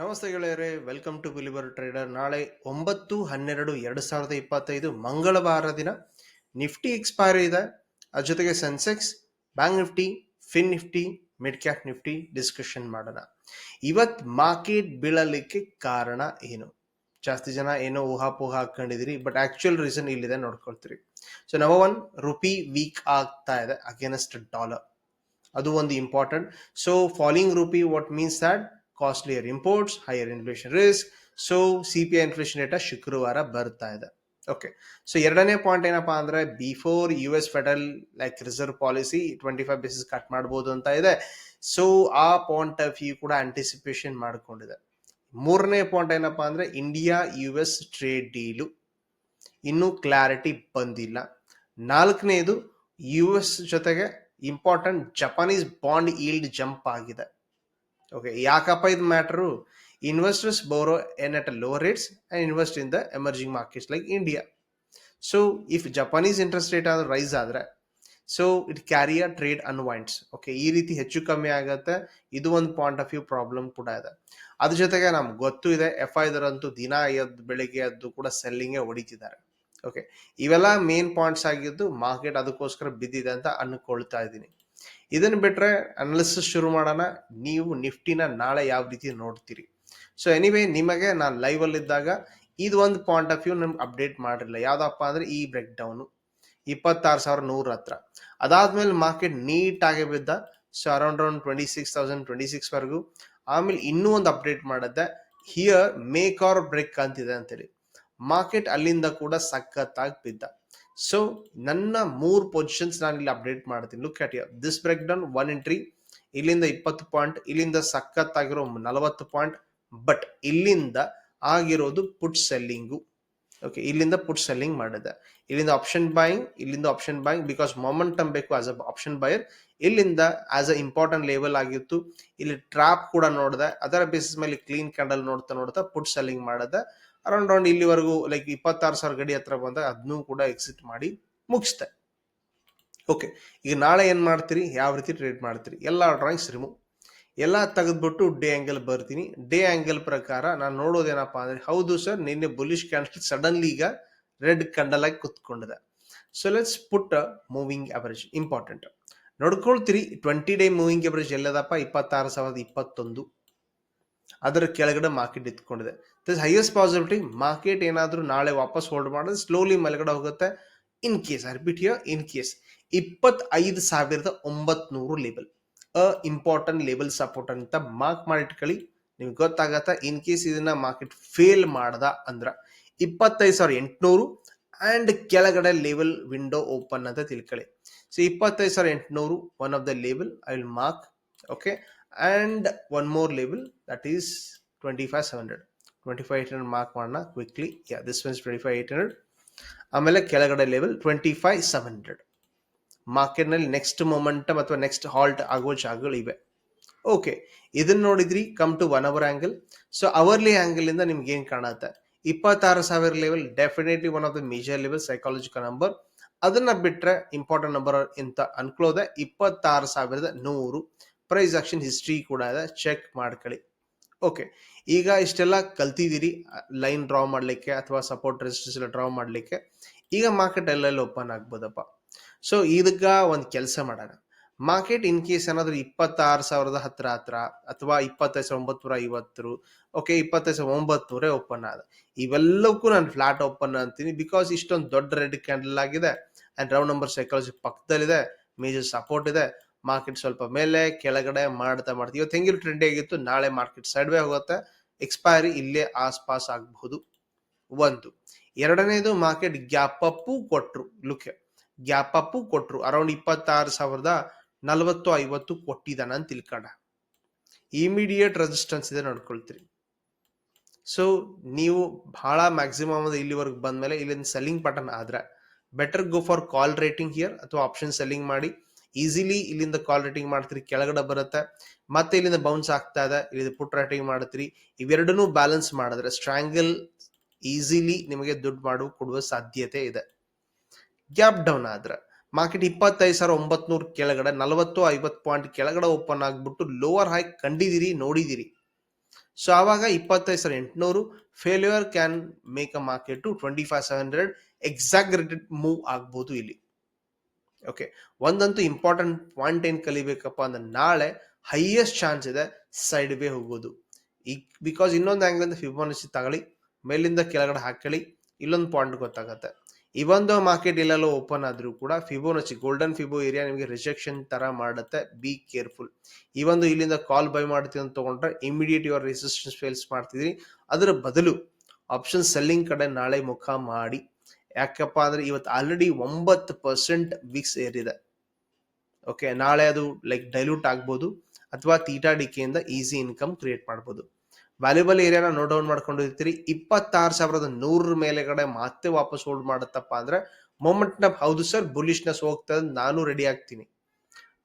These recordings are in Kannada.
ನಮಸ್ತೆ ಗೆಳೆಯರೆ ವೆಲ್ಕಮ್ ಟು ಬಿಲಿವರ್ ಟ್ರೇಡರ್ ನಾಳೆ ಒಂಬತ್ತು, ಹನ್ನೆರಡು, ಎರಡು ಸಾವಿರದ ಇಪ್ಪತ್ತೈದು ಮಂಗಳವಾರ ದಿನ ನಿಫ್ಟಿ ಎಕ್ಸ್ಪೈರಿ ಇದೆ. ಅದ್ರ ಜೊತೆಗೆ Sensex bank Nifty fin Nifty mid cap Nifty discussion ಮಾಡೋಣ. ಇವತ್ ಮಾರ್ಕೆಟ್ ಬೀಳಲಿಕ್ಕೆ ಕಾರಣ ಏನು? ಜಾಸ್ತಿ ಜನ ಏನೋ ಊಹಾಪೋಹ ಹಾಕೊಂಡಿದಿರಿ ಬಟ್ ಆಕ್ಚುಯಲ್ ರೀಸನ್ ಇಲ್ಲಿದೆ ನೋಡ್ಕೊಳ್ತೀರಿ. So number one rupee weak ಆಗ್ತಾ ಇದೆ ಅಗೇನ್ಸ್ಟ್ ಡಾಲರ್ ಅದು ಒಂದು important so falling rupee what means that costlier imports higher inflation risk so C P I inflation data ಶುಕ್ರವಾರ ಬರ್ತಾ ಇದೆ. ಓಕೆ ಸೊ ಎರಡನೇ ಪಾಯಿಂಟ್ ಏನಪ್ಪಾ ಅಂದ್ರೆ before U S federal like reserve policy twenty five basis cut ಮಾಡ್ಬೋದು ಅಂತ ಇದೆ. ಸೊ ಆ ಪಾಯಿಂಟ್ ಆಫ್ ವ್ಯೂ ಕೂಡ ಆಂಟಿಸಿಪೇಷನ್ ಮಾಡಿಕೊಂಡಿದೆ. ಮೂರನೇ ಪಾಯಿಂಟ್ ಏನಪ್ಪಾ ಅಂದ್ರೆ India U S trade deal ಇನ್ನೂ ಕ್ಲಾರಿಟಿ ಬಂದಿಲ್ಲ. ನಾಲ್ಕನೇದು ಯು ಎಸ್ ಜೊತೆಗೆ important Japanese bond yield jump ಆಗಿದೆ. ಓಕೆ ಯಾಕಪ್ಪ ಇದು matter? Investors borrow yen at lower rates and invest in the emerging markets like India so if Japanese interest rate ಆದ್ರೆ ರೈಸ್ ಆದ್ರೆ so it carry a trade unwinds okay ಈ ರೀತಿ ಹೆಚ್ಚು ಕಮ್ಮಿ ಆಗುತ್ತೆ. ಇದು ಒಂದು ಪಾಯಿಂಟ್ ಆಫ್ ವ್ಯೂ ಪ್ರಾಬ್ಲಮ್ ಕೂಡ ಇದೆ. ಅದ್ರ ಜೊತೆಗೆ ನಮ್ಗೆ ಗೊತ್ತು ಇದೆ ಎಫ್ ಐದರಂತೂ ದಿನ ಎದ್ದು, ಬೆಳಿಗ್ಗೆ ಎದ್ದು ಕೂಡ ಸೆಲ್ಲಿಂಗೇ ಹೊಡಿತಿದ್ದಾರೆ. ಓಕೆ ಇವೆಲ್ಲ ಮೇನ್ ಪಾಯಿಂಟ್ಸ್ ಆಗಿದ್ದು ಮಾರ್ಕೆಟ್ ಅದಕ್ಕೋಸ್ಕರ ಬಿದ್ದಿದೆ ಅಂತ ಅನ್ಕೊಳ್ತಾ ಇದ್ದೀನಿ. ಇದನ್ನ ಬಿಟ್ರೆ ಅನಾಲಿಸಿಸ್ ಶುರು ಮಾಡೋಣ. ನೀವು ನಿಫ್ಟಿನ ನಾಳೆ ಯಾವ ರೀತಿ ನೋಡ್ತೀರಿ? ಸೊ ಎನಿವೇ ನಿಮಗೆ ನಾನು ಲೈವ್ ಅಲ್ಲಿ ಇದ್ದಾಗ ಇದು ಒಂದು ಪಾಯಿಂಟ್ ಆಫ್ ವ್ಯೂ ನಮ್ಗೆ ಅಪ್ಡೇಟ್ ಮಾಡಿರಲಿಲ್ಲ. ಯಾವುದಪ್ಪ ಅಂದ್ರೆ ಈ ಬ್ರೇಕ್ ಡೌನು ಇಪ್ಪತ್ತಾರು ಸಾವಿರ ನೂರ ಹತ್ರ. ಅದಾದ್ಮೇಲೆ ಮಾರ್ಕೆಟ್ ನೀಟಾಗಿ ಬಿದ್ದ. So around around twenty six thousand twenty six ವರೆಗೂ. ಆಮೇಲೆ ಇನ್ನೂ ಒಂದು ಅಪ್ಡೇಟ್ ಮಾಡುತ್ತೆ ಹಿಯರ್ ಮೇಕ್ ಆರ್ ಬ್ರೇಕ್ ಅಂತಿದೆ ಅಂತೇಳಿ. ಮಾರ್ಕೆಟ್ ಅಲ್ಲಿಂದ ಕೂಡ ಸಖತ್ತಾಗಿ ಬಿದ್ದ. ಸೊ ನನ್ನ ಮೂರು ಪೊಸಿಷನ್ಸ್ ನಾನು ಇಲ್ಲಿ ಅಪ್ಡೇಟ್ ಮಾಡ್ತೀನಿ. Look at this break down one entry ಇಲ್ಲಿಂದ ಇಪ್ಪತ್ತು ಪಾಯಿಂಟ್ ಇಲ್ಲಿಂದ ಸಖತ್ತಾಗಿರೋ ನಲವತ್ತು ಪಾಯಿಂಟ್ ಬಟ್ ಇಲ್ಲಿಂದ ಆಗಿರೋದು ಪುಟ್ ಸೆಲ್ಲಿಂಗು ಓಕೆ ಇಲ್ಲಿಂದ ಪುಟ್ ಸೆಲ್ಲಿಂಗ್ ಮಾಡಿದೆ. ಇಲ್ಲಿಂದ ಆಪ್ಷನ್ ಬಾಯಿಂಗ್ ಇಲ್ಲಿಂದ ಆಪ್ಷನ್ ಬಾಯಿಂಗ್ ಬಿಕಾಸ್ ಮೊಮೆಂಟಮ್ ಬೇಕು ಆಸ್ ಅ ಆಪ್ಷನ್ ಬೈಯರ್ ಇಲ್ಲಿಂದ ಆಸ್ ಅ ಇಂಪಾರ್ಟೆಂಟ್ ಲೆವೆಲ್ ಆಗಿತ್ತು. ಇಲ್ಲಿ ಟ್ರಾಪ್ ಕೂಡ ನೋಡಿದೆ. ಅದರ ಬೇಸಿಸ್ ಮೇಲೆ ಕ್ಲೀನ್ ಕ್ಯಾಂಡಲ್ ನೋಡ್ತಾ ನೋಡ್ತಾ ಪುಟ್ ಸೆಲ್ಲಿಂಗ್ ಮಾಡಿದೆ. ಅರೌಂಡ್ ಅರೌಂಡ್ ಇಲ್ಲಿವರೆಗೂ ಲೈಕ್ ಇಪ್ಪತ್ತಾರು ಸಾವಿರ ಗಡಿ ಹತ್ರ ಬಂದಾಗ ಅದನ್ನೂ ಕೂಡ ಎಕ್ಸಿಟ್ ಮಾಡಿ ಮುಗಿಸ್ತೆ ಓಕೆ ಈಗ ನಾಳೆ ಏನ್ ಮಾಡ್ತೀರಿ? ಯಾವ ರೀತಿ ಟ್ರೇಡ್ ಮಾಡ್ತೀರಿ? ಎಲ್ಲ ಡ್ರಾಯಿಂಗ್ಸ್ ರಿಮೂವ್ ಎಲ್ಲ ತೆಗೆದ್ಬಿಟ್ಟು ಡೇ ಆ್ಯಂಗಲ್ ಬರ್ತೀನಿ. ಡೇ ಆ್ಯಂಗಲ್ ಪ್ರಕಾರ ನಾನು ನೋಡೋದೇನಪ್ಪ ಅಂದರೆ, ಹೌದು ಸರ್ ನಿನ್ನೆ ಬುಲಿಶ್ ಕ್ಯಾಂಡಲ್ ಸಡನ್ಲಿ ಈಗ ರೆಡ್ ಕಂಡಲಾಗಿ ಕುತ್ಕೊಂಡಿದೆ. So let's put moving average important ನೋಡ್ಕೊಳ್ತೀರಿ twenty day moving average ಎಲ್ಲದಪ್ಪ ಇಪ್ಪತ್ತಾರು ಸಾವಿರದ ಇಪ್ಪತ್ತೊಂದು. ಅದರ ಕೆಳಗಡೆ ಮಾರ್ಕೆಟ್ ಇತ್ಕೊಂಡಿದೆ ದಿಸ್ ಹೈಯೆಸ್ಟ್ ಪಾಸಿಬಿಲಿಟಿ ಮಾರ್ಕೆಟ್ ಏನಾದರೂ ನಾಳೆ ವಾಪಸ್ ಹೋಲ್ಡ್ ಮಾಡಿದ್ರೆ ಸ್ಲೋಲಿ ಮೇಲ್ಗಡೆ ಹೋಗುತ್ತೆ. ಇನ್ ಕೇಸ್ ಅರ್ಬಿಟಿಯೋ ಇನ್ ಕೇಸ್ ಇಪ್ಪತ್ತೈದು ಸಾವಿರದ ಒಂಬತ್ನೂರು level a important level support ಅಂತ ಮಾರ್ಕ್ ಮಾಡಿಟ್ಕೊಳ್ಳಿ. ನಿಮ್ಗೆ ಗೊತ್ತಾಗತ್ತ ಇನ್ ಕೇಸ್ ಇದನ್ನ ಮಾರ್ಕೆಟ್ ಫೇಲ್ ಮಾಡ್ದ ಅಂದ್ರ ಇಪ್ಪತ್ತೈದು ಸಾವಿರ ಎಂಟುನೂರು ಆ್ಯಂಡ್ ಕೆಳಗಡೆ ಲೆವೆಲ್ ವಿಂಡೋ ಓಪನ್ ಅಂತ ತಿಳ್ಕೊಳ್ಳಿ. ಸೊ ಇಪ್ಪತ್ತೈದು ಸಾವಿರ ಎಂಟುನೂರು one of the level I will mark okay and one more level that is twenty five seven hundred twenty five eight hundred mark ಮಾಡೋಣ quickly yeah this ones twenty five eight hundred ಆಮೇಲೆ ಕೆಳಗಡೆ level twenty five seven hundred ಮಾರ್ಕೆಟ್ನಲ್ಲಿ ನೆಕ್ಸ್ಟ್ ಮೊಮೆಂಟಮ್ ಅಥವಾ ನೆಕ್ಸ್ಟ್ ಹಾಲ್ಟ್ ಆಗೋ ಜಾಗಗಳು ಇವೆ. ಓಕೆ ಇದನ್ನ ನೋಡಿದ್ರಿ come to one hour angle so hourly angle ಇಂದ ನಿಮ್ಗೆ ಏನು ಕಾಣುತ್ತೆ? ಇಪ್ಪತ್ತಾರು ಸಾವಿರ level definitely one of the major level psychological number ಅದನ್ನ ಬಿಟ್ರೆ ಇಂಪಾರ್ಟೆಂಟ್ ನಂಬರ್ ಅಂತ ಅನ್ಕೊಳ್ಳೋದೆ ಇಪ್ಪತ್ತಾರು ಸಾವಿರದ ನೂರು. ಪ್ರೈಸ್ ಆಕ್ಷನ್ ಹಿಸ್ಟ್ರಿ ಕೂಡ ಇದೆ ಚೆಕ್ ಮಾಡ್ಕೊಳ್ಳಿ. ಓಕೆ ಈಗ ಇಷ್ಟೆಲ್ಲ ಕಲ್ತಿದ್ದೀರಿ ಲೈನ್ ಡ್ರಾ ಮಾಡ್ಲಿಕ್ಕೆ ಅಥವಾ ಸಪೋರ್ಟ್ ರೆಸಿಸ್ಟೆನ್ಸ್ ಡ್ರಾ ಮಾಡ್ಲಿಕ್ಕೆ. ಈಗ ಮಾರ್ಕೆಟ್ ಎಲ್ಲೆಲ್ಲಿ ಓಪನ್ ಆಗ್ಬೋದಪ್ಪ? ಸೊ ಇದಕ್ಕ ಒಂದು ಕೆಲಸ ಮಾಡೋಣ. ಮಾರ್ಕೆಟ್ ಇನ್ ಕೇಸ್ ಏನಾದರೂ ಇಪ್ಪತ್ತಾರು ಸಾವಿರದ ಹತ್ರ ಹತ್ರ ಅಥವಾ ಇಪ್ಪತ್ತೈದು ಸಾವಿರದ ಒಂಬತ್ನೂರ ಐವತ್ತು ಓಕೆ ಇಪ್ಪತ್ತೈದು ಸಾವಿರದ ಒಂಬತ್ತೂರೇ ಓಪನ್ ಆದ. ಇವೆಲ್ಲಕ್ಕೂ ನಾನು ಫ್ಲಾಟ್ ಓಪನ್ ಅಂತೀನಿ ಬಿಕಾಸ್ ಇಷ್ಟೊಂದು ದೊಡ್ಡ ರೆಡ್ ಕ್ಯಾಂಡಲ್ ಆಗಿದೆ ಅಂಡ್ ರೌಂಡ್ ನಂಬರ್ ಸೈಕಾಲಜಿ ಪಕ್ಕದಲ್ಲಿದೆ ಮೇಜರ್ ಸಪೋರ್ಟ್ ಇದೆ. ಮಾರ್ಕೆಟ್ ಸ್ವಲ್ಪ ಮೇಲೆ, ಕೆಳಗಡೆ ಮಾಡ್ತಾ ಮಾಡ್ತೀವಿ ಇವತ್ತು ಹೆಂಗಿರೋ ಟ್ರೆಂಡ್ ಆಗಿತ್ತು ನಾಳೆ ಮಾರ್ಕೆಟ್ ಸೈಡ್ವೇ ಹೋಗುತ್ತೆ ಎಕ್ಸ್ಪೈರಿ ಇಲ್ಲೇ ಆಸ್ಪಾಸ್ ಆಗಬಹುದು. ಒಂದು. ಎರಡನೇದು ಮಾರ್ಕೆಟ್ ಗ್ಯಾಪ್ ಅಪ್ಪು ಕೊಟ್ಟರು ಲುಕ್ ಗ್ಯಾಪ್ ಅಪ್ಪು ಕೊಟ್ರು. ಅರೌಂಡ್ ಇಪ್ಪತ್ತಾರು ಸಾವಿರದ ನಲವತ್ತು ಐವತ್ತು ಕೊಟ್ಟಿದ್ದಾನ ಅಂತ ತಿಳ್ಕೊಂಡ. ಇಮಿಡಿಯೇಟ್ ರೆಸಿಸ್ಟೆನ್ಸ್ ಇದೆ ನೋಡ್ಕೊಳ್ತೀರಿ. ಸೊ ನೀವು ಬಹಳ ಮ್ಯಾಕ್ಸಿಮಮ್ ಇಲ್ಲಿವರೆಗೆ ಬಂದ್ಮೇಲೆ ಇಲ್ಲಿಂದ ಸೆಲ್ಲಿಂಗ್ ಪಟನ್ ಆದ್ರೆ better go for call writing here ಅಥವಾ ಆಪ್ಷನ್ ಸೆಲ್ಲಿಂಗ್ ಮಾಡಿ. ಈಸಿಲಿ ಇಲ್ಲಿಂದ ಕಾಲ್ ರೇಟಿಂಗ್ ಮಾಡ್ತೀರಿ, ಕೆಳಗಡೆ ಬರುತ್ತೆ. ಮತ್ತೆ ಇಲ್ಲಿಂದ ಬೌನ್ಸ್ ಆಗ್ತಾ ಇದೆ ಇಲ್ಲಿ ಪುಟ್ ರೇಟಿಂಗ್ ಮಾಡ್ತೀರಿ. ಇವೆರಡನ್ನೂ ಬ್ಯಾಲೆನ್ಸ್ ಮಾಡಿದ್ರೆ ಸ್ಟ್ರಾಂಗಲ್ ಈಸಿಲಿ ನಿಮಗೆ ದುಡ್ಡು ಮಾಡು, ಕೊಡುವ ಸಾಧ್ಯತೆ ಇದೆ. ಗ್ಯಾಪ್ ಡೌನ್ ಆದ್ರೆ ಮಾರ್ಕೆಟ್ ಇಪ್ಪತ್ತೈದು ಸಾವಿರ ಒಂಬತ್ನೂರು ಕೆಳಗಡೆ ನಲವತ್ತು ಐವತ್ತು ಪಾಯಿಂಟ್ ಕೆಳಗಡೆ ಓಪನ್ ಆಗಿಬಿಟ್ಟು ಲೋವರ್ ಹೈ ಕಂಡಿದ್ದೀರಿ ನೋಡಿದಿರಿ. ಸೊ ಆವಾಗ ಇಪ್ಪತ್ತೈದು ಸಾವಿರ ಎಂಟುನೂರು failure can make a market to twenty five seven hundred exaggerated move ಆಗ್ಬೋದು ಇಲ್ಲಿ. ಓಕೆ ಒಂದಂತೂ ಇಂಪಾರ್ಟೆಂಟ್ ಪಾಯಿಂಟ್ ಏನ್ ಕಲಿಬೇಕಪ್ಪ ಅಂದ್ರೆ ನಾಳೆ ಹೈಯೆಸ್ಟ್ ಚಾನ್ಸ್ ಇದೆ ಸೈಡ್ ವೇ ಹೋಗೋದು. ಈ ಬಿಕಾಸ್ ಇನ್ನೊಂದು ಆಂಗ್ಲಿಂದ ಫಿಬೋನಸಿ ತಗೊಳ್ಳಿ, ಮೇಲಿಂದ ಕೆಳಗಡೆ ಹಾಕೊಳ್ಳಿ ಇಲ್ಲೊಂದು ಪಾಯಿಂಟ್ ಗೊತ್ತಾಗತ್ತೆ. ಇವೊಂದು ಮಾರ್ಕೆಟ್ ಇಲ್ಲೆಲ್ಲ ಓಪನ್ ಆದ್ರೂ ಕೂಡ ಫಿಬೋನಚಿ ಗೋಲ್ಡನ್ ಫಿಬೋ ಏರಿಯಾ ನಿಮಗೆ ರಿಜೆಕ್ಷನ್ ತರ ಮಾಡುತ್ತೆ. ಬಿ ಕೇರ್ಫುಲ್ ಈ ಒಂದು ಇಲ್ಲಿಂದ ಕಾಲ್ ಬೈ ಮಾಡ್ತೀವಿ ಅಂತ ತಗೊಂಡ್ರೆ ಇಮಿಡಿಯೇಟ್ ಯುವರ್ ರೆಸಿಸ್ಟೆನ್ಸ್ ಫೇಲ್ಸ್ ಮಾಡ್ತಿದ್ರಿ. ಅದರ ಬದಲು ಆಪ್ಷನ್ ಸೆಲ್ಲಿಂಗ್ ಕಡೆ ನಾಳೆ ಮುಖ ಮಾಡಿ. ಯಾಕಪ್ಪ ಅಂದ್ರೆ ಇವತ್ತು ಆಲ್ರೆಡಿ ಒಂಬತ್ತು ಪರ್ಸೆಂಟ್ ವಿಕ್ಸ್ ಏರಿದೆ. ಓಕೆ ನಾಳೆ ಅದು ಲೈಕ್ ಡೈಲ್ಯೂಟ್ ಆಗ್ಬೋದು. ಅಥವಾ ತೀಟಾ ಡಿಕೆಯಿಂದ ಈಸಿ ಇನ್ಕಮ್ ಕ್ರಿಯೇಟ್ ಮಾಡ್ಬೋದು. ವ್ಯಾಲ್ಯೂಬಲ್ ಏರಿಯಾನ ನೋಟ್ ಡೌನ್ ಮಾಡ್ಕೊಂಡು ಇರ್ತೀರಿ ಇಪ್ಪತ್ತಾರು ಸಾವಿರದ ನೂರರ ಮೇಲೆಗಡೆ ಮತ್ತೆ ವಾಪಸ್ ಹೋಲ್ಡ್ ಮಾಡುತ್ತಪ್ಪ ಅಂದ್ರೆ ಮೊಮೆಂಟ್ ಹೌದು ಸರ್ ಬುಲಿಶ್ನೆಸ್ ಹೋಗ್ತದೆ ನಾನು ರೆಡಿ ಆಗ್ತೀನಿ.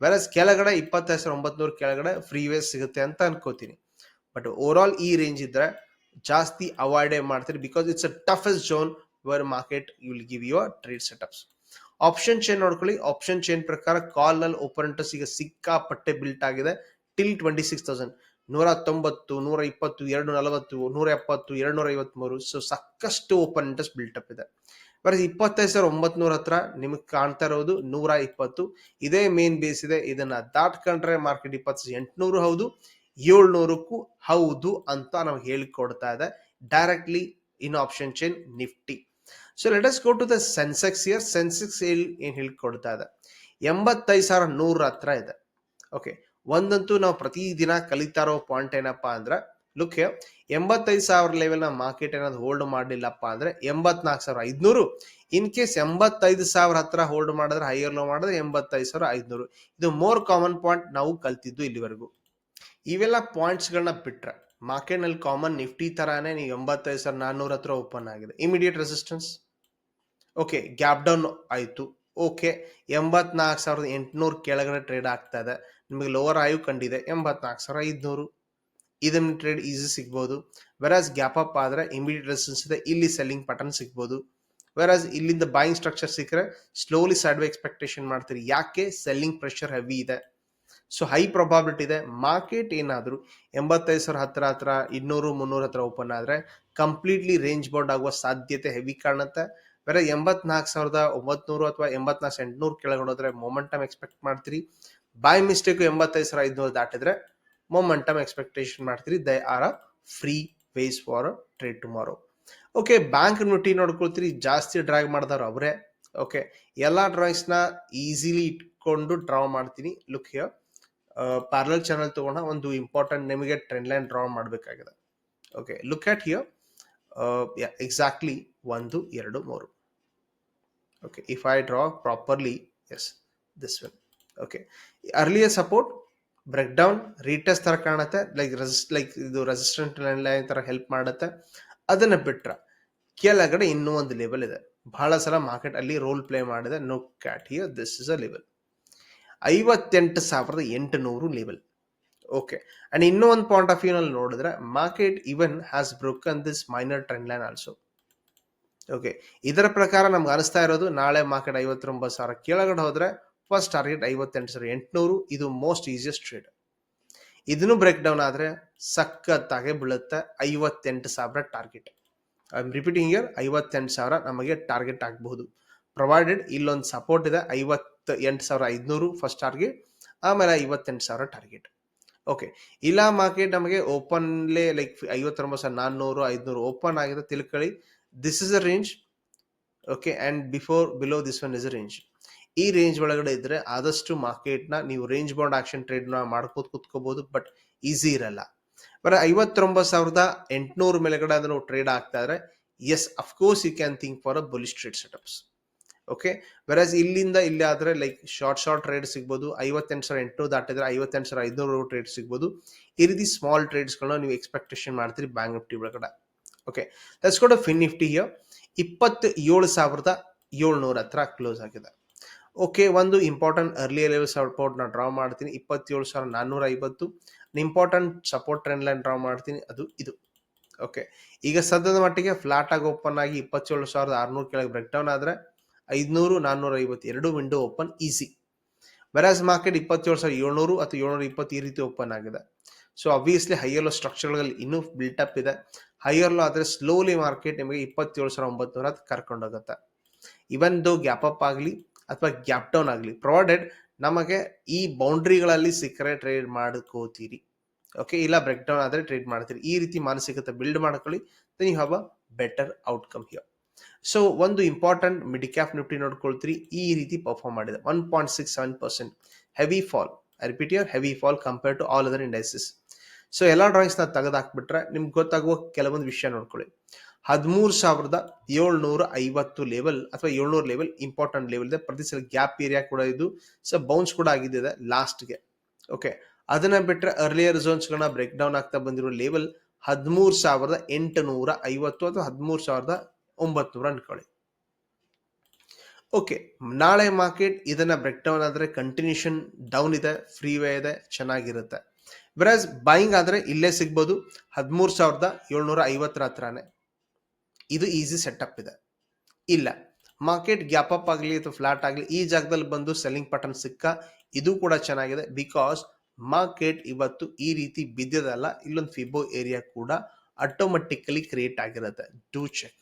ವೆರಸ್ ಕೆಳಗಡೆ ಇಪ್ಪತ್ತೈದು ಸಾವಿರ ಒಂಬತ್ನೂರು ಕೆಳಗಡೆ ಫ್ರೀ ವೇಸ್ ಸಿಗುತ್ತೆ ಅಂತ ಅನ್ಕೋತೀನಿ. ಬಟ್ ಓವರ್ ಆಲ್ ಈ ರೇಂಜ್ ಇದ್ರೆ ಜಾಸ್ತಿ ಅವಾಯ್ಡೇ ಮಾಡ್ತೀರಿ because it's a toughest zone where market you will give your trade setups option chain ನೋಡ್ಕೊಳ್ಳಿ. ಆಪ್ಷನ್ ಚೇನ್ ಪ್ರಕಾರ ಕಾಲ್ನಲ್ಲಿ ಇಂಟ್ರೆಸ್ಟ್ ಈಗ ಸಿಕ್ಕಾಪಟ್ಟೆ ಬಿಲ್ಟ್ ಆಗಿದೆ. ಟಿಲ್ ಟ್ವೆಂಟಿ ಸಿಕ್ಸ್ ತೌಸಂಡ್ ನೂರ ತೊಂಬತ್ತು ನೂರ ಇಪ್ಪತ್ತು ಎರಡು ನಲವತ್ತು ನೂರ ಎಪ್ಪತ್ತು ಎರಡು ನೂರ ಐವತ್ಮೂರು ಸೊ ಸಾಕಷ್ಟು ಓಪನ್ ಬಿಲ್ಟ್ ಅಪ್ ಇದೆ. ಬರೀ ಇಪ್ಪತ್ತೈದು ಸಾವಿರ ಒಂಬತ್ನೂರ ಹತ್ರ ನಿಮಗೆ ಕಾಣ್ತಾ ಇರೋದು ನೂರ ಇಪ್ಪತ್ತು ಇದೇ ಮೇನ್ ಬೇಸ್ ಇದೆ. ಇದನ್ನ ದಾಟ್ಕೊಂಡ್ರೆ ಮಾರ್ಕೆಟ್ ಇಪ್ಪತ್ತು, ಎಂಟುನೂರು ಹೌದು, ಏಳ್ನೂರಕ್ಕೂ ಹೌದು ಅಂತ ನಾವು ಹೇಳಿಕೊಡ್ತಾ ಇದೆ. Directly in option chain Nifty so let go to the Sensex here Sensex ಏನ್ ಹೇಳ್ಕೊಡ್ತಾ ಇದೆ? ಎಂಬತ್ತೈದು ಸಾವಿರ ನೂರ ಹತ್ರ ಇದೆ. ಓಕೆ ಒಂದಂತೂ ನಾವು ಪ್ರತಿದಿನ ಕಲಿತಾ ಇರೋ ಪಾಯಿಂಟ್ ಏನಪ್ಪಾ ಅಂದ್ರೆ ಲುಕ್ ಎಂಬತ್ತೈದು ಸಾವಿರ ಲೆವೆಲ್ನ ಮಾರ್ಕೆಟ್ ಏನಾದ್ರು ಹೋಲ್ಡ್ ಮಾಡಲಿಲ್ಲಪ್ಪ ಅಂದ್ರೆ ಎಂಬತ್ನಾಲ್ಕು ಸಾವಿರ ಐದ್ನೂರು. ಇನ್ ಕೇಸ್ ಎಂಬತ್ತೈದು ಸಾವಿರ ಹತ್ರ ಹೋಲ್ಡ್ ಮಾಡಿದ್ರೆ ಹೈಯರ್ ಲೋ ಮಾಡಿದ್ರೆ ಎಂಬತ್ತೈದು ಸಾವಿರ ಐದ್ನೂರು. ಇದು ಮೋರ್ ಕಾಮನ್ ಪಾಯಿಂಟ್ ನಾವು ಕಲ್ತಿದ್ದು ಇಲ್ಲಿವರೆಗೂ. ಇವೆಲ್ಲ ಪಾಯಿಂಟ್ಸ್ ಗಳನ್ನ ಬಿಟ್ರೆ ಮಾರ್ಕೆಟ್ನಲ್ಲಿ ಕಾಮನ್ ನಿಫ್ಟಿ ತರಾನೇ ನೀವು ಎಂಬತ್ತೈದು ಸಾವಿರ ನಾನ್ನೂರ ಹತ್ರ ಓಪನ್ ಆಗಿದೆ. Immediate resistance okay gap down ಆಯ್ತು. ಓಕೆ ಎಂಬತ್ನಾಲ್ಕು ಸಾವಿರದ ಎಂಟುನೂರು ಕೆಳಗಡೆ ಟ್ರೇಡ್ ಆಗ್ತಾ ಇದೆ. ನಿಮಗೆ ಲೋವರ್ ಆಯು ಕಂಡಿದೆ, ಎಂಬತ್ನಾಲ್ಕು ಸಾವಿರ ಐದುನೂರು. ಇದನ್ನು ಟ್ರೇಡ್ ಈಸಿ ಸಿಗ್ಬೋದು. ವೆರಾಸ್ ಗ್ಯಾಪ್ ಅಪ್ ಆದರೆ ಇಮಿಡಿಯೇಟ್ ರೆಸಿಸ್ಟೆನ್ಸ್ ಇದೆ, ಇಲ್ಲಿ ಸೆಲ್ಲಿಂಗ್ ಪಟನ್ ಸಿಗ್ಬೋದು. ವೆರಾಸ್ ಇಲ್ಲಿಂದ ಬಾಯಿಂಗ್ ಸ್ಟ್ರಕ್ಚರ್ ಸಿಕ್ಕರೆ ಸ್ಲೋಲಿ ಸೈಡ್ ಎಕ್ಸ್ಪೆಕ್ಟೇಷನ್ ಮಾಡ್ತೀರಿ. ಯಾಕೆ? ಸೆಲ್ಲಿಂಗ್ ಪ್ರೆಷರ್ ಹೆವಿ ಇದೆ. ಸೊ ಹೈ ಪ್ರೊಬಾಬಿಲಿಟಿ ಇದೆ. ಮಾರ್ಕೆಟ್ ಏನಾದರೂ ಎಂಬತ್ತೈದು ಸಾವಿರ ಹತ್ರ ಹತ್ರ ಇನ್ನೂರು, ಮುನ್ನೂರ ಹತ್ರ ಓಪನ್ ಆದರೆ ಕಂಪ್ಲೀಟ್ಲಿ ರೇಂಜ್ ಬೌಂಡ್ ಆಗುವ ಸಾಧ್ಯತೆ ಹೆವಿ ಕಾಣುತ್ತೆ. ಬೇರೆ ಎಂಬತ್ನಾಲ್ಕು ಸಾವಿರದ ಒಂಬತ್ನೂರು ಅಥವಾ ಎಂಬತ್ನಾಲ್ಕು ಎಂಟುನೂರು ಕೆಳಗೆ ಹೋದ್ರೆ ಮೊಮೆಂಟಮ್ ಎಕ್ಸ್ಪೆಕ್ಟ್ ಮಾಡ್ತೀರಿ. ಬೈ ಮಿಸ್ಟೇಕ್ ಎಂಬತ್ತೈದು ಸಾವಿರ ಐದುನೂರು ದಾಟಿದ್ರೆ ಮೊಮೆಂಟಮ್ ಎಕ್ಸ್ಪೆಕ್ಟೇಷನ್ ಮಾಡ್ತೀರಿ. They are a free ways for trade tomorrow okay bank Nifty ನೋಡ್ಕೊಳ್ತೀರಿ. ಜಾಸ್ತಿ ಡ್ರಾಗ್ ಮಾಡಿದವ್ರು ಅವರೇ. ಓಕೆ ಎಲ್ಲ ಡ್ರಾಯಿಂಗ್ಸ್ನ ಈಸಿಲಿ ಇಟ್ಕೊಂಡು ಡ್ರಾ ಮಾಡ್ತೀನಿ. ಲುಕ್ ಹಿಯರ್ ಪ್ಯಾರಲ್ ಚಾನಲ್ ತಗೊಂಡ ಒಂದು ಇಂಪಾರ್ಟೆಂಟ್ ನಿಮಗೆ ಟ್ರೆಂಡ್ ಲೈನ್ ಡ್ರಾ ಮಾಡಬೇಕಾಗಿದೆ. Okay look at here exactly ಒಂದು, ಎರಡು, ಮೂರು. Okay if I draw properly as this one okay earlier support break down retest ಥರ ಕಾಣುತ್ತೆ. ಲೈಕ್ ರೆಸಿಸ್ಟ್ ಲೈಕ್ ಇದು ರೆಸಿಸ್ಟೆಂಟ್ ಲೈನ್ ಥರ ಹೆಲ್ಪ್ ಮಾಡುತ್ತೆ. ಅದನ್ನು ಬಿಟ್ರೆ ಕೆಳಗಡೆ ಇನ್ನೂ ಒಂದು ಲೆವೆಲ್ ಇದೆ. ಬಹಳ ಸಲ ಮಾರ್ಕೆಟ್ ಅಲ್ಲಿ ರೋಲ್ ಪ್ಲೇ ಮಾಡಿದೆ. No cat here this is a level ಐವತ್ತೆಂಟು ಸಾವಿರದ ಎಂಟುನೂರು ಲೆವೆಲ್ ಓಕೆ ಅಂಡ್ ಇನ್ನೂ ಒಂದು ಪಾಯಿಂಟ್ ಆಫ್ ವ್ಯೂನಲ್ಲಿ ನೋಡಿದ್ರೆ market even has broken this minor trend line also okay ಇದರ ಪ್ರಕಾರ ನಮ್ಗೆ ಅನಿಸ್ತಾ ಇರೋದು ನಾಳೆ ಮಾರ್ಕೆಟ್ ಐವತ್ತೊಂಬತ್ತು ಸಾವಿರ ಕೆಳಗಡೆ ಹೋದ್ರೆ ಫಸ್ಟ್ ಟಾರ್ಗೆಟ್ ಐವತ್ತೆಂಟು ಸಾವಿರ ಎಂಟುನೂರು, ಇದು ಮೋಸ್ಟ್ ಈಸಿಯಸ್ಟ್ ಟ್ರೇಡ್ ಇದನ್ನು ಬ್ರೇಕ್ ಡೌನ್ ಆದರೆ ಸಖತ್ತಾಗೆ ಬೀಳುತ್ತೆ ಐವತ್ತೆಂಟು ಸಾವಿರ target. I am repeating here ಐವತ್ತೆಂಟು ಸಾವಿರ ನಮಗೆ ಟಾರ್ಗೆಟ್ ಆಗಬಹುದು. ಪ್ರೊವೈಡೆಡ್ ಇಲ್ಲೊಂದು ಸಪೋರ್ಟ್ ಇದೆ ಐವತ್ತು ಎಂಟು ಸಾವಿರ ಐದುನೂರು ಫಸ್ಟ್ ಟಾರ್ಗೆಟ್ ಆಮೇಲೆ ಐವತ್ತೆಂಟು ಸಾವಿರ ಟಾರ್ಗೆಟ್ ಓಕೆ ಇಲ್ಲ ಮಾರ್ಕೆಟ್ ನಮಗೆ ಓಪನ್ಲೇ ಲೈಕ್ ಐವತ್ತೊಂಬತ್ತು ಸಾವಿರ ನಾನ್ನೂರು, ಐದುನೂರು ಓಪನ್ ಆಗಿದೆ, ತಿಳ್ಕೊಳ್ಳಿ. This is a range okay and before below this one is a range ಈ ರೇಂಜ್ ಒಳಗಡೆ ಇದ್ರೆ ಆದಷ್ಟು ಮಾರ್ಕೆಟ್ನ ನೀವು ರೇಂಜ್ ಬೌಂಡ್ ಆಕ್ಷನ್ ಟ್ರೇಡ್ನ ಮಾಡ್ಕೋತ ಕುತ್ಕೋಬಹುದು ಬಟ್ ಈಸಿ ಇರಲ್ಲ. ಬರ ಐವತ್ತೊಂಬತ್ತು ಸಾವಿರದ ಎಂಟುನೂರು ಮೇಲೆಗಡೆ ಅದನ್ನು ಟ್ರೇಡ್ ಆಗ್ತಾ ಇದ್ರೆ yes of course you can think for a bullish trade setups okay versus ಇಲ್ಲಿಂದ ಇಲ್ಲಿ ಆದ್ರೆ ಲೈಕ್ ಶಾರ್ಟ್ ಶಾರ್ಟ್ ಟ್ರೇಡ್ ಸಿಗ್ಬೋದು, ಐವತ್ತೆಂಟು ಸಾವಿರ ಎಂಟು ದಾಟಿದ್ರೆ ಐವತ್ತೆಂಟು ಸಾವಿರ ಐದುನೂರು ಟ್ರೇಡ್ ಸಿಗ್ಬೋದು. ಈ ರೀತಿ ಸ್ಮಾಲ್ ಟ್ರೇಡ್ಸ್ಗಳನ್ನ ನೀವು ಎಕ್ಸ್ಪೆಕ್ಟೇಷನ್ ಮಾಡ್ತೀರಿ ಬ್ಯಾಂಕ್ ನಿಫ್ಟಿ ಒಳಗಡೆ. Okay go to fin Nifty ಇಪ್ಪತ್ತು ಏಳು ಸಾವಿರದ ಏಳ್ನೂರ ಹತ್ರ ಕ್ಲೋಸ್ ಆಗಿದೆ. ಓಕೆ, ಒಂದು ಇಂಪಾರ್ಟೆಂಟ್ ಅರ್ಲಿ ಲೆವೆಲ್ ಸಪೋರ್ಟ್ ನಾ ಡ್ರಾ ಮಾಡ್ತೀನಿ. ಇಪ್ಪತ್ತೇಳು ಸಾವಿರ ನಾನ್ನೂರ ಐವತ್ತು important support trend line draw ಮಾಡ್ತೀನಿ. ಅದು ಇದು. ಓಕೆ, ಈಗ ಸದ್ಯದ ಮಟ್ಟಿಗೆ ಫ್ಲಾಟ್ ಆಗಿ ಓಪನ್ ಆಗಿ ಇಪ್ಪತ್ತೇಳು ಸಾವಿರದ ಆರುನೂರು ಕೆಳಗೆ ಬ್ರೇಕ್ ಡೌನ್ ಆದರೆ ಐದುನೂರು ನಾನ್ನೂರ ಐವತ್ತು ಎರಡು window open easy versus market ಇಪ್ಪತ್ತೇಳು ಸಾವಿರದ ಏಳ್ನೂರು ಅಥವಾ ಏಳ್ನೂರ ಇಪ್ಪತ್ತು ಈ ರೀತಿ ಓಪನ್ ಆಗಿದೆ. ಸೊ ಅಬ್ವಿಯಸ್ಲಿ ಹೈಯರ್ ಲೋ ಸ್ಟ್ರಕ್ಚರ್ಗಳಲ್ಲಿ ಇನ್ನೂ ಬಿಲ್ಟಪ್ ಇದೆ. ಹೈಯರ್ ಲೋ ಆದರೆ ಸ್ಲೋಲಿ ಮಾರ್ಕೆಟ್ ನಿಮಗೆ ಇಪ್ಪತ್ತೇಳು ಸಾವಿರದ ಒಂಬತ್ತು ಕರ್ಕೊಂಡೋಗುತ್ತೆ ಇವನ್ ದೋ ಗ್ಯಾಪ್ ಅಪ್ ಆಗಲಿ ಅಥವಾ ಗ್ಯಾಪ್ ಡೌನ್ ಆಗಲಿ. ಪ್ರೊವೈಡೆಡ್ ನಮಗೆ ಈ ಬೌಂಡ್ರಿಗಳಲ್ಲಿ ಸಿಕ್ಕರೆ ಟ್ರೇಡ್ ಮಾಡ್ಕೋತೀರಿ. ಓಕೆ ಇಲ್ಲ ಬ್ರೇಕ್ ಡೌನ್ ಆದರೆ ಟ್ರೇಡ್ ಮಾಡ್ತೀರಿ. ಈ ರೀತಿ ಮಾನಸಿಕತೆ ಬಿಲ್ಡ್ ಮಾಡ್ಕೊಳ್ಳಿ. Then you have a better outcome here so ಒಂದು ಇಂಪಾರ್ಟೆಂಟ್ ಮಿಡ್ ಕ್ಯಾಪ್ ನಿಫ್ಟಿ ನೋಡ್ಕೊಳ್ತೀರಿ. ಈ ರೀತಿ ಪರ್ಫಾರ್ಮ್ ಮಾಡಿದೆ. One point six seven percent heavy fall repeat your heavy fall compare to all other indices so ಎಲ್ಲ ಡ್ರಾಯಿಂಗ್ಸ್ನ ತೆಗೆದು ಹಾಕ್ಬಿಟ್ರೆ ನಿಮ್ಗೆ ಗೊತ್ತಾಗುವ ಕೆಲವೊಂದು ವಿಷಯ ನೋಡ್ಕೊಳ್ಳಿ. ಹದಿಮೂರು ಸಾವಿರದ ಏಳ್ನೂರ ಐವತ್ತು ಲೆವೆಲ್ ಅಥವಾ ಏಳ್ನೂರು ಲೆವೆಲ್ ಇಂಪಾರ್ಟೆಂಟ್ ಲೆವೆಲ್ ಇದೆ. ಪ್ರತಿ ಸಲ ಗ್ಯಾಪ್ ಏರಿಯಾ ಕೂಡ ಇದು. ಸೊ ಬೌನ್ಸ್ ಕೂಡ ಆಗಿದ್ದಿದೆ ಲಾಸ್ಟ್ಗೆ ಓಕೆ ಅದನ್ನ ಬಿಟ್ಟರೆ ಅರ್ಲಿಯರ್ ಝೋನ್ಸ್ಗಳನ್ನ ಬ್ರೇಕ್ ಡೌನ್ ಆಗ್ತಾ ಬಂದಿರೋ ಲೆವೆಲ್ ಹದಿಮೂರು ಸಾವಿರದ ಎಂಟುನೂರ ಐವತ್ತು ಅಥವಾ ಹದಿಮೂರು ಸಾವಿರದ ಒಂಬತ್ತು ಅನ್ಕೊಳ್ಳಿ ಓಕೆ ನಾಳೆ ಮಾರ್ಕೆಟ್ ಇದನ್ನ ಬ್ರೇಕ್ ಡೌನ್ ಆದ್ರೆ ಕಂಟಿನ್ಯೂಷನ್ ಡೌನ್ ಇದೆ ಫ್ರೀ ವೇ ಇದೆ, ಚೆನ್ನಾಗಿರುತ್ತೆ. ಬ್ರಾಸ್ ಬೈಯಿಂಗ್ ಆದ್ರೆ ಇಲ್ಲೇ ಸಿಗ್ಬೋದು. ಹದಿಮೂರು ಸಾವಿರದ ಏಳ್ನೂರ ಐವತ್ತರ ಹತ್ರನೇ. ಇದು ಈಸಿ ಸೆಟಪ್ ಇದೆ. ಇಲ್ಲ ಮಾರ್ಕೆಟ್ ಗ್ಯಾಪ್ ಅಪ್ ಆಗಲಿ ಅಥವಾ ಫ್ಲಾಟ್ ಆಗಲಿ ಈ ಜಾಗದಲ್ಲಿ ಬಂದು ಸೆಲ್ಲಿಂಗ್ ಪಟನ್ ಸಿಕ್ಕ, ಇದು ಕೂಡ ಚೆನ್ನಾಗಿದೆ ಬಿಕಾಸ್ ಮಾರ್ಕೆಟ್ ಇವತ್ತು ಈ ರೀತಿ ಬಿದ್ದದಲ್ಲ ಇಲ್ಲೊಂದು ಫಿಬೋ ಏರಿಯಾ ಕೂಡ ಆಟೋಮೆಟಿಕಲಿ ಕ್ರಿಯೇಟ್ ಆಗಿರುತ್ತೆ. Do check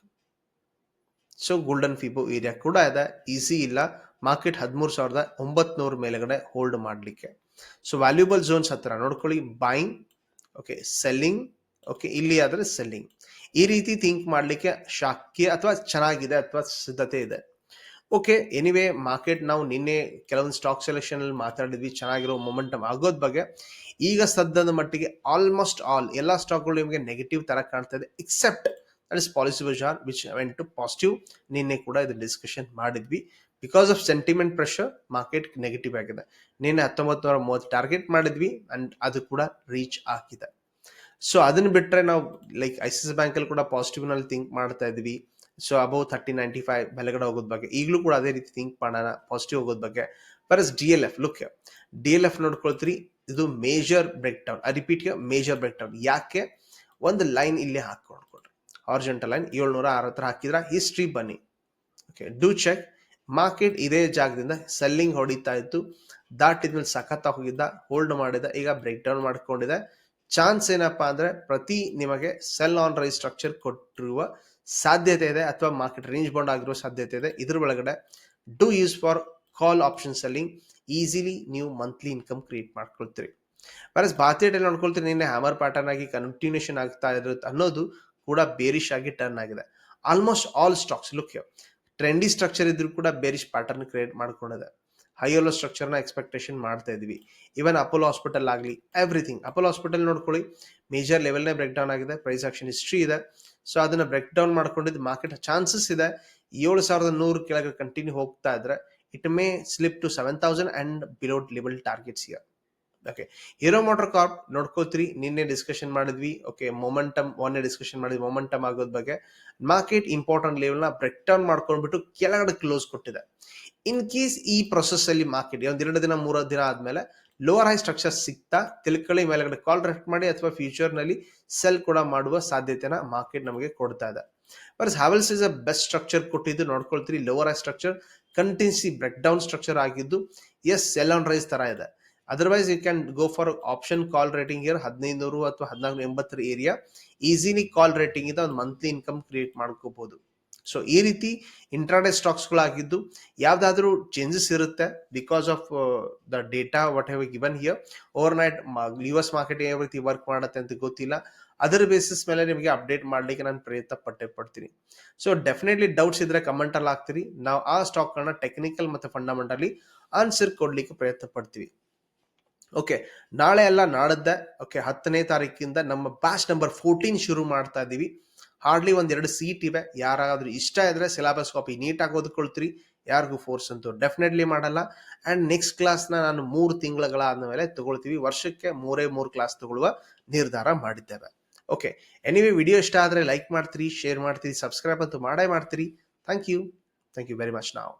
so golden fibo area ಕೂಡ ಇದೆ. ಈಸಿ ಇಲ್ಲ. ಮಾರ್ಕೆಟ್ ಹದಿಮೂರು ಸಾವಿರದ ಒಂಬತ್ನೂರ ಮೇಲೆಗಡೆ ಹೋಲ್ಡ್ ಮಾಡಲಿಕ್ಕೆ. ಸೊ ವ್ಯಾಲ್ಯೂಬಲ್ ಝೋನ್ಸ್ ಹತ್ರ ನೋಡ್ಕೊಳ್ಳಿ. ಬೈಯಿಂಗ್ ಓಕೆ ಸೆಲ್ಲಿಂಗ್ ಓಕೆ ಇಲ್ಲಿ ಆದರೆ ಸೆಲ್ಲಿಂಗ್ ಈ ರೀತಿ ಥಿಂಕ್ ಮಾಡಲಿಕ್ಕೆ ಶಾಕ್ಯ ಅಥವಾ ಚೆನ್ನಾಗಿದೆ ಅಥವಾ ಸಿದ್ಧತೆ ಇದೆ. ಓಕೆ ಎನಿವೇ ಮಾರ್ಕೆಟ್ ನಾವು ನಿನ್ನೆ ಕೆಲವೊಂದು ಸ್ಟಾಕ್ ಸೆಲೆಕ್ಷನ್ ಅಲ್ಲಿ ಮಾತಾಡಿದ್ವಿ, ಚೆನ್ನಾಗಿರೋ ಮೊಮೆಂಟಮ್ ಆಗೋದ್ ಬಗ್ಗೆ. ಈಗ ಸದ್ಯದ ಮಟ್ಟಿಗೆ ಆಲ್ಮೋಸ್ಟ್ ಆಲ್ ಎಲ್ಲ ಸ್ಟಾಕ್ಗಳು ನಿಮಗೆ ನೆಗೆಟಿವ್ ತರ ಕಾಣ್ತಾ ಇದೆ except that is Policybazaar which went to positive ನಿನ್ನೆ ಕೂಡ ಇದು ಡಿಸ್ಕಷನ್ ಮಾಡಿದ್ವಿ. Because of sentiment pressure market negative ಆಗಿದೆ. ನಿನ್ನೆ ಹತ್ತೊಂಬತ್ತು ನೂರ ಮೂವತ್ತು ಟಾರ್ಗೆಟ್ ಮಾಡಿದ್ವಿ ಅಂಡ್ ಅದು ಕೂಡ ರೀಚ್ ಆಗಿದೆ. ಸೊ ಅದನ್ನ ಬಿಟ್ರೆ ನಾವು like I C C bank ಅಲ್ಲಿ ಕೂಡ ಪಾಸಿಟಿವ್ನಲ್ಲಿ ಥಿಂಕ್ ಮಾಡ್ತಾ ಇದ್ವಿ. So above thirty ninety five ಬೆಲೆಗಡೆ ಹೋಗೋದ್ ಬಗ್ಗೆ. ಈಗಲೂ ಕೂಡ ಅದೇ ರೀತಿ ಥಿಂಕ್ ಮಾಡೋಣ ಪಾಸಿಟಿವ್ ಹೋಗೋದ್ ಬಗ್ಗೆ. ಬರಸ್ D L F look D L F ನೋಡ್ಕೊಳ್ತೀರಿ, ಇದು major break down repeat major break down ಯಾಕೆ? ಒಂದು ಲೈನ್ ಇಲ್ಲಿ ಹಾಕೊಂಡ್ಕೊಡ್ರಿ ಆರ್ಜೆಂಟಲ್ ಲೈನ್ ಏಳ್ನೂರ ಅರವತ್ತರ ಹಾಕಿದ್ರ ಹಿಸ್ಟ್ರಿ ಬನ್ನಿ. ಓಕೆ ಡೂ ಚೆಕ್ ಮಾರ್ಕೆಟ್ ಇದೇ ಜಾಗದಿಂದ ಸೆಲ್ಲಿಂಗ್ ಹೊಡಿತಾ ಇತ್ತು. ದಾಟಿದ್ಮೇಲೆ ಸಖತ್ತಾಗಿ ಹೋಗಿದ್ದ ಹೋಲ್ಡ್ ಮಾಡಿದ, ಈಗ ಬ್ರೇಕ್ ಡೌನ್ ಮಾಡ್ಕೊಂಡಿದೆ. ಚಾನ್ಸ್ ಏನಪ್ಪಾ ಅಂದ್ರೆ ಪ್ರತಿ ನಿಮಗೆ ಸೆಲ್ ಆನ್ ರೈ ಸ್ಟ್ರಕ್ಚರ್ ಕೊಟ್ಟಿರುವ ಸಾಧ್ಯತೆ ಇದೆ ಅಥವಾ ಮಾರ್ಕೆಟ್ ರೇಂಜ್ ಬೌಂಡ್ ಆಗಿರುವ ಸಾಧ್ಯತೆ ಇದೆ. ಇದ್ರ ಒಳಗಡೆ do use for call option selling easily ನೀವು ಮಂತ್ಲಿ ಇನ್ಕಮ್ ಕ್ರಿಯೇಟ್ ಮಾಡ್ಕೊಳ್ತೀರಿ. ಬರಸ್ ಅಲ್ಲಿ ನೋಡ್ಕೊಳ್ತೀರಿ, ನಿನ್ನೆ ಹ್ಯಾಮರ್ ಪ್ಯಾಟರ್ನ್ ಆಗಿ ಕಂಟಿನ್ಯೂಷನ್ ಆಗ್ತಾ ಇರುತ್ತೆ ಅನ್ನೋದು ಕೂಡ ಬೇರಿಶ್ ಆಗಿ ಟರ್ನ್ ಆಗಿದೆ. Almost all stocks look trendy structure ಇದ್ರೂ ಕೂಡ ಬೇರಿಶ್ ಪ್ಯಾಟರ್ನ್ ಕ್ರಿಯೇಟ್ ಮಾಡ್ಕೊಂಡಿದೆ. ಹೈಯರ್ ಸ್ಟ್ರಕ್ಚರ್ನ ಎಕ್ಸ್ಪೆಕ್ಟೇಷನ್ ಮಾಡ್ತಾ ಇದ್ವಿ ಇವನ್ ಅಪೋಲೋ ಹಾಸ್ಪಿಟಲ್ ಆಗಲಿ ಎವ್ರಿಥಿಂಗ್ ಅಪೋಲೋ ಹಾಸ್ಪಿಟಲ್ ನೋಡ್ಕೊಳ್ಳಿ ಮೇಜರ್ ಲೆವೆಲ್ನೇ ಬ್ರೇಕ್ ಡೌನ್ ಆಗಿದೆ ಪ್ರೈಸ್ ಆಕ್ಷನ್ ಹಿಸ್ಟ್ರಿ ಇದೆ. ಸೊ ಅದನ್ನ ಬ್ರೇಕ್ ಡೌನ್ ಮಾಡ್ಕೊಂಡಿದ್ದು ಮಾರ್ಕೆಟ್ ಚಾನ್ಸಸ್ ಇದೆ. ಏಳು ಸಾವಿರದ ನೂರು ಕೆಳಗೆ ಕಂಟಿನ್ಯೂ ಹೋಗ್ತಾ ಇದ್ರೆ it may slip to seven thousand and below level targets here okay Hero MotoCorp ನೋಡ್ಕೋತೀರಿ ನಿನ್ನೆ ಡಿಸ್ಕಷನ್ ಮಾಡಿದ್ವಿ. ಓಕೆ ಮೊಮೆಂಟಮ್ ಮೊನ್ನೆ ಡಿಸ್ಕಷನ್ ಮಾಡಿದ್ವಿ. ಮೊಮೆಂಟಮ್ ಆಗೋದ್ ಬಗ್ಗೆ. ಮಾರ್ಕೆಟ್ ಇಂಪಾರ್ಟೆಂಟ್ ಲೆವೆಲ್ನ ಬ್ರೇಕ್ ಡೌನ್ ಮಾಡ್ಕೊಂಡ್ಬಿಟ್ಟು ಕೆಳಗಡೆ ಕ್ಲೋಸ್ ಕೊಟ್ಟಿದೆ. ಇನ್ ಕೇಸ್ ಈ ಪ್ರೊಸೆಸ್ ಅಲ್ಲಿ ಮಾರ್ಕೆಟ್ ಒಂದ್ ಎರಡು ದಿನ ಮೂರು ದಿನ ಆದ್ಮೇಲೆ ಲೋವರ್ ಹೈ ಸ್ಟ್ರಕ್ಚರ್ ಸಿಗ್ತಾ, ತಿಳ್ಕೊಳ್ಳಿ, ಮೇಲೆಗಡೆ ಕಾಲ್ ರೆಕ್ಟ್ ಮಾಡಿ ಅಥವಾ ಫ್ಯೂಚರ್ನಲ್ಲಿ ಸೆಲ್ ಕೂಡ ಮಾಡುವ ಸಾಧ್ಯತೆನ ಮಾರ್ಕೆಟ್ ನಮಗೆ ಕೊಡ್ತಾ ಇದೆ. But Havells is a best structure ಕೊಟ್ಟಿದ್ದು. ನೋಡ್ಕೊಳ್ತೀರಿ lower high structure continuously break down structure ಆಗಿದ್ದು ಎಸ್ ಸೆಲ್ ಆನ್ ರೈಸ್ ತರ ಇದೆ. Otherwise you can go for option call writing here ಹದಿನೈದು ಅಥವಾ ಹದಿನಾಲ್ಕು ಎಂಬತ್ತರ ಏರಿಯಾ ಈಸಿಲಿ ಕಾಲ್ ರೇಟಿಂಗ್ ಇಂದ ಒಂದು ಮಂತ್ಲಿ ಇನ್ಕಮ್ ಕ್ರಿಯೇಟ್ ಮಾಡ್ಕೋಬಹುದು ಸೊ ಈ ರೀತಿ ಇಂಟ್ರಾಡೇ ಸ್ಟಾಕ್ಸ್ಗಳಾಗಿದ್ದು ಯಾವ್ದಾದ್ರು ಚೇಂಜಸ್ ಇರುತ್ತೆ because of the data what have given here overnight U S market ಯಾವ ರೀತಿ ವರ್ಕ್ ಮಾಡುತ್ತೆ ಅಂತ ಗೊತ್ತಿಲ್ಲ. ಅದರ ಬೇಸಿಸ್ ಮೇಲೆ ನಿಮಗೆ ಅಪ್ಡೇಟ್ ಮಾಡ್ಲಿಕ್ಕೆ ನಾನು ಪ್ರಯತ್ನ ಪಟ್ಟೆ, ಪಡ್ತೀನಿ. ಸೊ ಡೆಫಿನೆಟ್ಲಿ ಡೌಟ್ಸ್ ಇದ್ರೆ ಕಮೆಂಟ್ ಅಲ್ಲಿ ಹಾಕ್ತೀರಿ. ನಾವು ಆ ಸ್ಟಾಕ್ ಗಳನ್ನ ಟೆಕ್ನಿಕಲ್ ಮತ್ತೆ ಫಂಡಮೆಂಟಲಿ ಆನ್ಸರ್ ಕೊಡ್ಲಿಕ್ಕೆ ಪ್ರಯತ್ನ ಪಡ್ತೀವಿ. ಓಕೆ ನಾಳೆ ಎಲ್ಲ ನಾಡದ್ದೆ ಓಕೆ ಹತ್ತನೇ ತಾರೀಕಿಂದ ನಮ್ಮ ಬ್ಯಾಚ್ ನಂಬರ್ ಫೋರ್ಟೀನ್ ಶುರು ಮಾಡ್ತಾ ಇದ್ದೀವಿ ಹಾರ್ಡ್ಲಿ ಒಂದೆರಡು ಸೀಟ್ ಇವೆ. ಯಾರಾದರೂ ಇಷ್ಟ ಇದ್ರೆ ಸಿಲೆಬಸ್ ಕಾಪಿ ನೀಟಾಗಿ ಓದ್ಕೊಳ್ತೀರಿ. ಯಾರಿಗೂ ಫೋರ್ಸ್ ಅಂತೂ ಡೆಫಿನೆಟ್ಲಿ ಮಾಡಲ್ಲ. ಅಂಡ್ ನೆಕ್ಸ್ಟ್ ಕ್ಲಾಸ್ನ ನಾನು ಮೂರು ತಿಂಗಳುಗಳಾದ ಮೇಲೆ ತಗೊಳ್ತೀವಿ. ವರ್ಷಕ್ಕೆ ಮೂರೇ ಮೂರು ಕ್ಲಾಸ್ ತಗೊಳ್ಳುವ ನಿರ್ಧಾರ ಮಾಡಿದ್ದೇವೆ. ಓಕೆ ಎನಿವೆ ವಿಡಿಯೋ ಇಷ್ಟ ಆದರೆ ಲೈಕ್ ಮಾಡ್ತೀರಿ ಶೇರ್ ಮಾಡ್ತೀರಿ ಸಬ್ಸ್ಕ್ರೈಬ್ ಅಂತೂ ಮಾಡೇ ಮಾಡ್ತೀರಿ. Thank you thank you very much ನಾವು